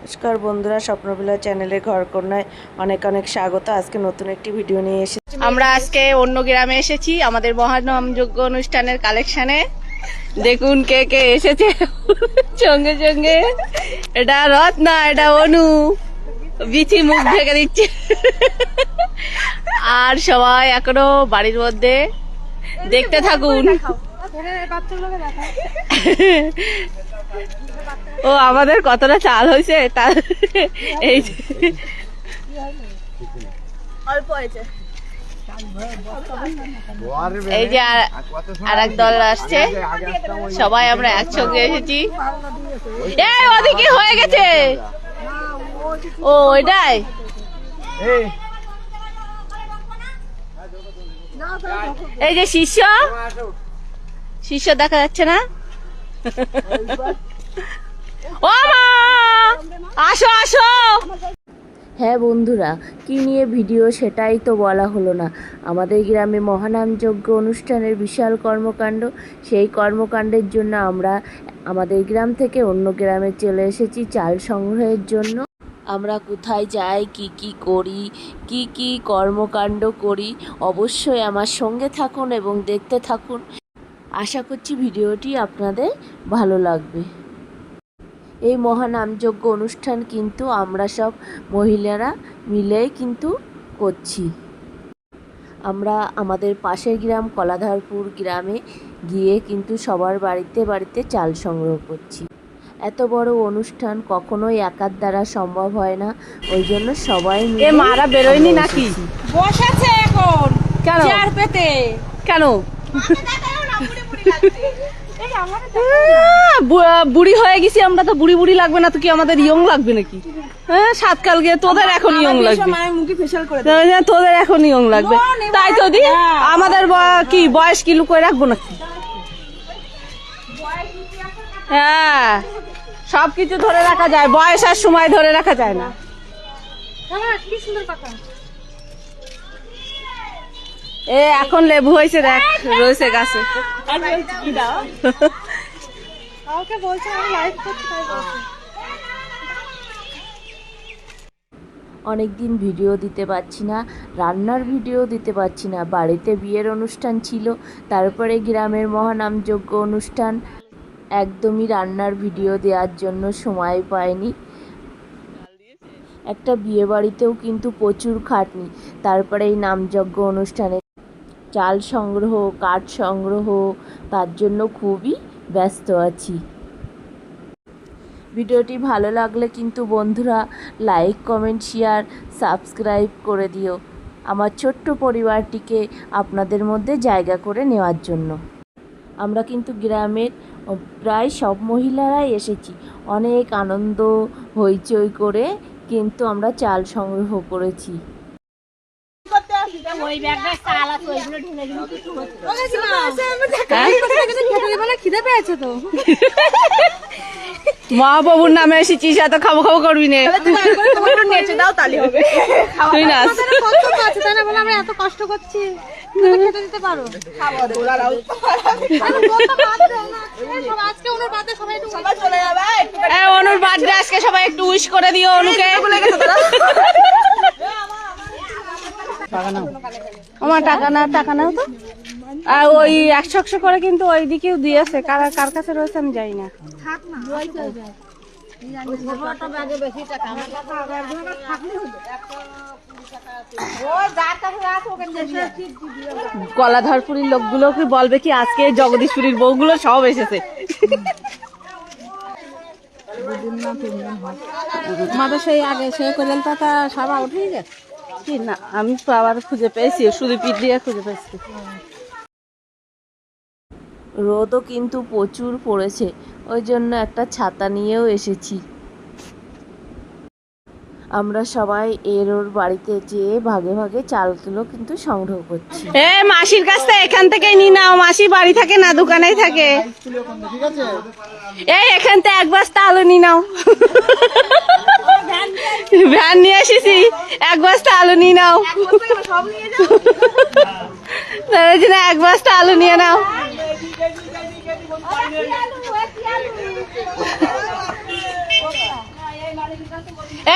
নমস্কার বন্ধুরা স্বপ্নবিলা চ্যানেলে ঘর কন্যায় অনেক অনেক স্বাগত। আজকে নতুন একটি ভিডিও নিয়ে এসেছি। আমরা আজকে অন্য গ্রামে এসেছি আমাদের মহানামযোগ্য অনুষ্ঠানের কালেকশনে। দেখুন কে কে এসেছে। সঙ্গে সঙ্গে এটা রথ না এটা অনু। বিচি মুখ ঢেকে দিচ্ছে। আর সবাই এখনও বাড়ির মধ্যে। দেখতে থাকুন। ও আমাদের কতটা চাল হয়েছে তার এই যে। অল্প হয়েছে। এই যে আর এক দল আসছে। সবাই আমরা একসঙ্গে এসেছি। এই ওদিকে হয়ে গেছে? ও ওইটাই এই যে শিষ্য। শিষ্য দেখা যাচ্ছে না? আসো আসো! হ্যাঁ বন্ধুরা, কি নিয়ে ভিডিও সেটাই তো বলা হলো না। আমাদের গ্রামে মহানামযজ্ঞ অনুষ্ঠানের বিশাল কর্মকাণ্ড। সেই কর্মকাণ্ডের জন্য আমরা আমাদের গ্রাম থেকে অন্য গ্রামে চলে এসেছি চাল সংগ্রহের জন্য। আমরা কোথায় যাই, কি কি করি, কি কি কর্মকাণ্ড করি, অবশ্যই আমার সঙ্গে থাকুন এবং দেখতে থাকুন। আশা করছি ভিডিওটি আপনাদের ভালো লাগবে। এই মহানামযজ্ঞ অনুষ্ঠান কিন্তু আমরা সব মহিলারা মিলেই কিন্তু করছি। আমরা আমাদের পাশের গ্রাম কলাধারপুর গ্রামে গিয়ে কিন্তু সবার বাড়িতে বাড়িতে চাল সংগ্রহ করছি। এত বড় অনুষ্ঠান কখনোই একার দ্বারা সম্ভব হয় না ওই জন্য সবাই মিলে মারা বেরোয়নি নাকি? বসেছে। এখন কেন? পেতে। কেন? বুড়ি হয়ে গেছি আমরা তো বুড়ি বুড়ি লাগবে না তো কি আমাদের ইয়ং লাগবে নাকি? হ্যাঁ সাতকাল গিয়ে তোদের এখন ইয়ং লাগবে। তো, হ্যাঁ, তোদের এখন ইয়ং লাগবে। তাই তো দি আমাদের ব- কি বয়স কি লুকোয় রাখব নাকি? হ্যাঁ সব কিছু ধরে রাখা যায় বয়স আর সময় ধরে রাখা যায় না। কি সুন্দর কথা এ এখন লেবু হয়েছে দেখ রয়েছে গাছে। অনেক দিন ভিডিও দিতে পারছি না রান্নার ভিডিও দিতে পারছি না বাড়িতে বিয়ের অনুষ্ঠান ছিল তারপরে গ্রামের মহানামযজ্ঞ অনুষ্ঠান একদমই রান্নার ভিডিও দেওয়ার জন্য সময় পাইনি একটা বিয়ে বাড়িতেও কিন্তু প্রচুর খাটনি তারপরে এই নামযজ্ঞ অনুষ্ঠানে চাল সংগ্রহ, কাঠ সংগ্রহ, তার জন্য খুবই ব্যস্ত আছি। ভিডিওটি ভালো লাগলে কিন্তু বন্ধুরা লাইক, কমেন্ট, শেয়ার, সাবস্ক্রাইব করে দিও আমার ছোট্ট পরিবারটিকে আপনাদের মধ্যে জায়গা করে নেওয়ার জন্য। আমরা কিন্তু গ্রামের প্রায় সব মহিলারাই এসেছি। অনেক আনন্দ, হইচই করে কিন্তু আমরা চাল সংগ্রহ করেছি। খিদে পেয়েছে তো মহাপ্রভুর নামে এসেছিস এত খাব খাব করবি নে। দাও তালি হবে। তুই নাচ। কষ্ট আছে তাই না? বলে আমরা এত কষ্ট করছি। খেতে দিতে পারো। বাদ দাও না। এই সব আজকে সবাই একটু চলে অনুর বার্থডে আজকে সবাই একটু উইশ করে দিও অনুকে আমার টাকা না টাকা নাও তো। আর ওই একশো একশো করে কিন্তু ওই দিকেও দিয়েছে কার কার কাছে রয়েছে আমি জানি না। কলাধরপুরীর লোকগুলো কি বলবে কি আজকে জগদীশপুরীর বউগুলো সব এসেছে? আমাদের সেই আগে সে কোলেল পাতা সবা উঠেই গেছে। কি না আমি তো আবার খুঁজে পেয়েছি শুধু পিঠ দিয়ে খুঁজে পেয়েছি। রোদও কিন্তু প্রচুর পড়েছে ওই জন্য একটা ছাতা নিয়েও এসেছি। আমরা সবাই এর ওর বাড়িতে যেয়ে ভাগে ভাগে চালগুলো কিন্তু সংগ্রহ করছি। এ মাসির কাছ থেকে এখান থেকেই নি নাও মাসি বাড়ি থাকে না দোকানেই থাকে। এই এখান থেকে এক বস্তা আলু নি নাও। ভ্যান নিয়ে এসেছি। এক বস্তা আলু নিয়ে নাও। এক বস্তা আলু নিয়ে নাও।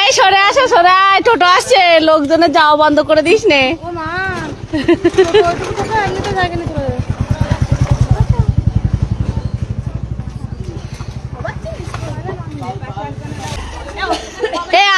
এই সরে আসো, সরে টোটো আসছে। লোকজনের যাওয়া বন্ধ করে দিস নে ও মা ওইটুকু তো এমনিতে জায়গা নিতে পারবে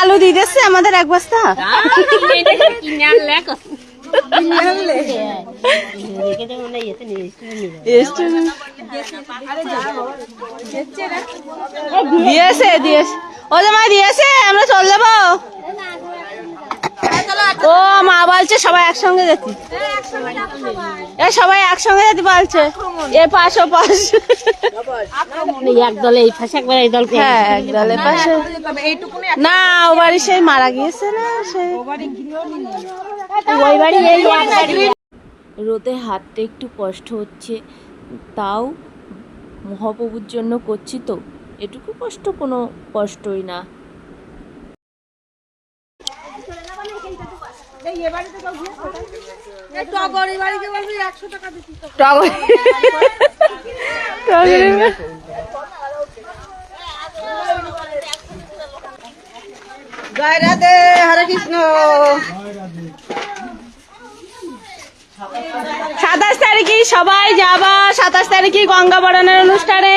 আলু দিয়ে দিচ্ছে আমাদের এক বস্তা। দিয়েছে দিয়েছে। ও জামাই দিয়েছে আমরা চল যাব। ও মা বলছে সবাই একসঙ্গে যেতে এ সবাই একসঙ্গে যেতে বলছে। এ পাশ ও পাশ। এক দলে এই ফাঁসে একবার এই দলকে হ্যাঁ একদল পাশে। না ও বাড়ি সেই মারা গিয়েছে না সেই ওই বাড়ি এই রোদে হাঁটতে একটু কষ্ট হচ্ছে তাও মহাপ্রভুর জন্য করছি তো। এটুকু কষ্ট কোনো কষ্টই না টগর এই বাড়িকে বলবি একশো টাকা দিচ্ছি টগর টগরের জয় রাধে হরে কৃষ্ণ। সাতাশ তারিখে সবাই যাবা সাতাশ তারিখে গঙ্গা বরণের অনুষ্ঠানে।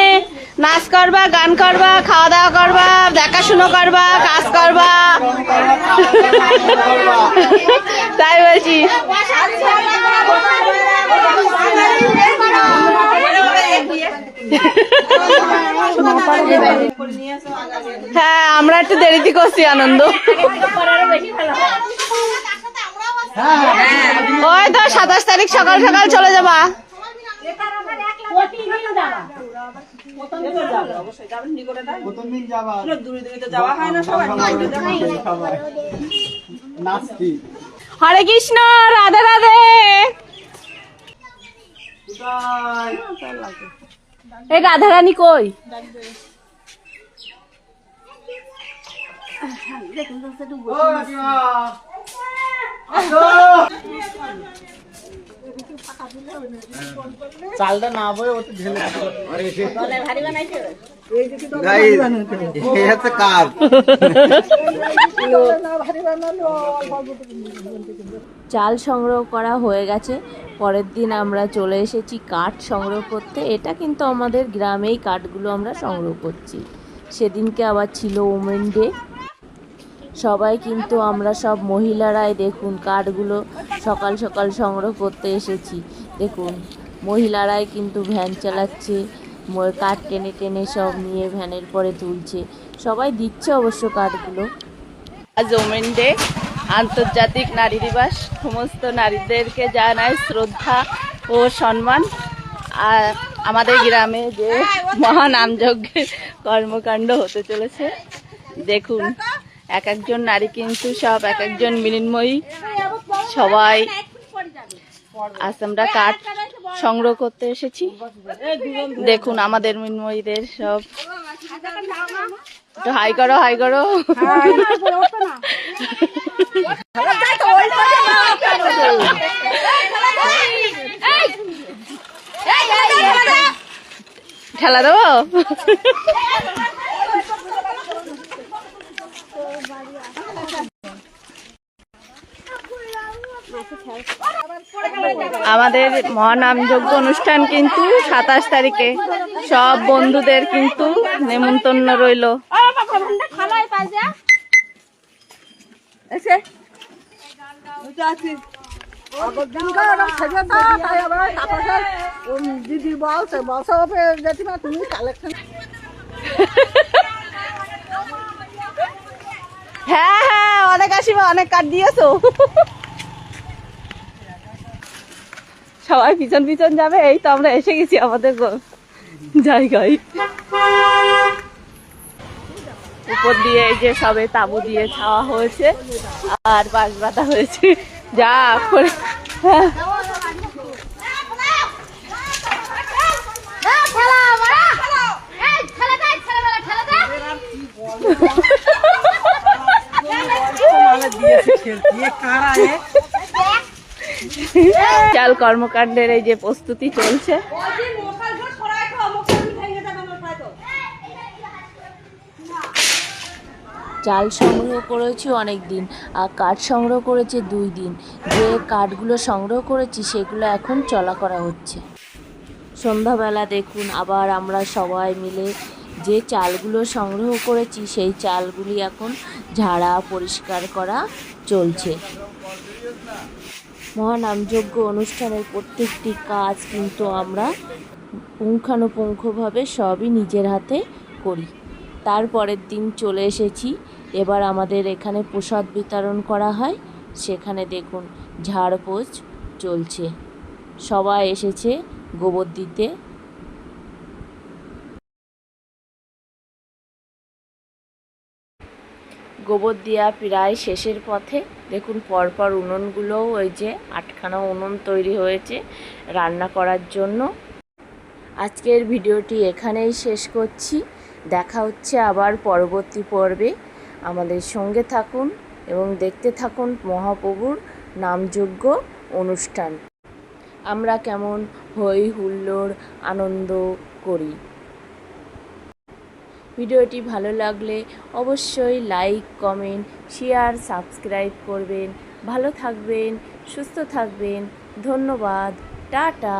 নাচ করবা গান করবা খাওয়া দাওয়া করবা দেখাশুনো করবা কাজ করবা। তাই হ্যাঁ আমরা একটু দেরিতে করছি আনন্দ ওই তো সাতাশ তারিখ সকাল সকাল চলে যাবা প্রথম যাওয়া হয় না সবাই নাচতি হরে কৃষ্ণ রাধে রাধে। এই রাধা রানী কই? কাকিমা চালটা না বয়ে ওতে ঢেলে কাপ চাল সংগ্রহ করা হয়ে গেছে। পরের দিন আমরা চলে এসেছি কাঠ সংগ্রহ করতে। এটা কিন্তু আমাদের গ্রামেই কাঠগুলো আমরা সংগ্রহ করছি। সেদিনকে আবার ছিল ওমেন ডে সবাই কিন্তু আমরা সব মহিলারাই দেখুন কাঠগুলো সকাল সকাল সংগ্রহ করতে এসেছি। দেখুন, মহিলারাই কিন্তু ভ্যান চালাচ্ছে কাঠ টেনে টেনে সব নিয়ে ভ্যানের পরে তুলছে। সবাই দিচ্ছে অবশ্য কাঠগুলো আজ ওমেন ডে, আন্তর্জাতিক নারী দিবস। সমস্ত নারীদেরকে জানাই শ্রদ্ধা ও সম্মান। আর আমাদের গ্রামে যে মহান মহানামযজ্ঞের কর্মকাণ্ড হতে চলেছে, দেখুন। এক একজন নারী কিন্তু সব এক একজন মৃন্ময়ী সবাই আজ আমরা কাঠ সংগ্রহ করতে এসেছি। দেখুন আমাদের মৃন্ময়ীদের সব। হাই করো হাই করো। ঠেলা দেবো? আমাদের মহানামযজ্ঞ অনুষ্ঠান কিন্তু সাতাশ তারিখে। সব বন্ধুদের কিন্তু নেমন্তন্ন রইল। দিদি তুমি কালেকশন হ্যাঁ হ্যাঁ অনেক আসিবা অনেক কাট দিয়েছ। সবাই পিছন পিছন যাবে, এই তো আমরা এসে গেছি আমাদের জায়গায় উপর দিয়ে এই যে সবে তাবু দিয়ে খাওয়া হয়েছে, আর বাঁশ বাঁধা হয়েছে যা করে হ্যাঁ। চাল কর্মকাণ্ডের এই যে প্রস্তুতি চলছে। চাল সংগ্রহ করেছি অনেক দিন আর কাঠ সংগ্রহ করেছে দুই দিন। যে কাঠগুলো সংগ্রহ করেছি, সেগুলো এখন চলা করা হচ্ছে। সন্ধ্যাবেলা দেখুন, আবার আমরা সবাই মিলে যে চালগুলো সংগ্রহ করেছি, সেই চালগুলি এখন ঝাড়া পরিষ্কার করা চলছে। মহানামযজ্ঞ অনুষ্ঠানের প্রত্যেকটি কাজ কিন্তু আমরা পুঙ্খানুপুঙ্খভাবে সবই নিজের হাতে করি। তারপরের দিন চলে এসেছি। এবার আমাদের এখানে প্রসাদ বিতরণ করা হয়। সেখানে দেখুন, ঝাড়পোছ চলছে। সবাই এসেছে গোবর দিতে। গোবর দেওয়া প্রায় শেষের পথে দেখুন পরপর উনুনগুলোও ওই যে আটখানা উনুন তৈরি হয়েছে রান্না করার জন্য। আজকের ভিডিওটি এখানেই শেষ করছি। দেখা হচ্ছে আবার পরবর্তী পর্বে। আমাদের সঙ্গে থাকুন এবং দেখতে থাকুন মহাপ্রভুর নামযোগ্য অনুষ্ঠান। আমরা কেমন হই হুল্লোড় আনন্দ করি। ভিডিওটি ভালো লাগলে অবশ্যই লাইক, কমেন্ট, শেয়ার, সাবস্ক্রাইব করবেন। ভালো থাকবেন, সুস্থ থাকবেন। ধন্যবাদ। টাটা।